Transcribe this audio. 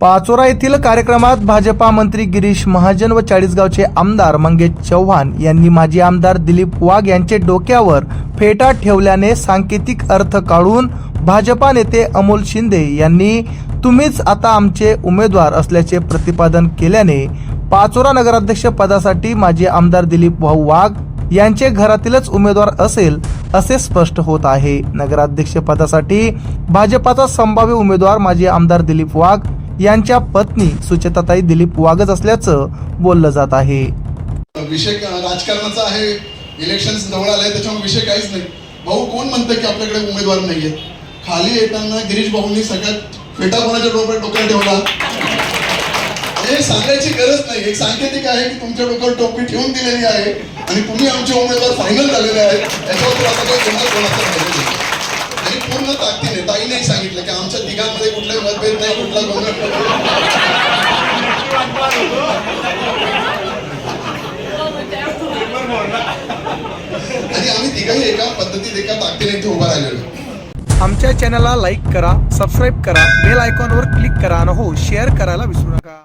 पाचोरा येथील कार्यक्रमात भाजपा मंत्री गिरीश महाजन व चाळीसगावचे आमदार मंगेश चव्हाण यांनी माजी आमदार दिलीप वाघ यांचे डोक्यावर फेटा ठेवल्याने सांकेतिक अर्थ काढून भाजपा नेते अमोल शिंदे यांनी तुम्हीच आता आमचे उमेदवार असल्याचे प्रतिपादन केल्याने पाचोरा नगराध्यक्ष पदासाठी माजी आमदार दिलीप भाऊ वाघ यांचे घरातीलच उमेदवार असेल असे स्पष्ट होत आहे. नगराध्यक्ष पदासाठी भाजपाचा संभाव्य उमेदवार माजी आमदार दिलीप वाघ यांच्या पत्नी सुचेताताई दिलीप वागत असल्याचं बोललं जात आहे. विषय राजकारणाचा आहे इलेक्शन जवळ आलंय त्याच्यामुळे विषय काहीच नाही. भाऊ कोण म्हणतं की आपल्याकडे उमेदवार नाहीये खाली येताना गिरीश भाऊंनी सगळ्यात फेटा कोणाच्या डोक्यात डोक्यात ठेवला? हे सांगायची गरज नाही. एक सांकेतिक आहे की तुमच्या डोक्यावर टोपी ठेवून दिलेली आहे आणि तुम्ही आमचे उमेदवार फायनल झालेले आहेत. त्याच्यावर आता काही कोणाचा आणि पूर्ण ताकदीने ताईने सांगितलं की मतभेद आणि आम्ही तिघाही एका पद्धतीत एका ताकदीने इथे उभा राहिलेलो आमच्या चॅनलला लाईक करा सबस्क्राईब करा बेल आयकॉनवर क्लिक करा आणि हो शेअर करायला विसरू नका.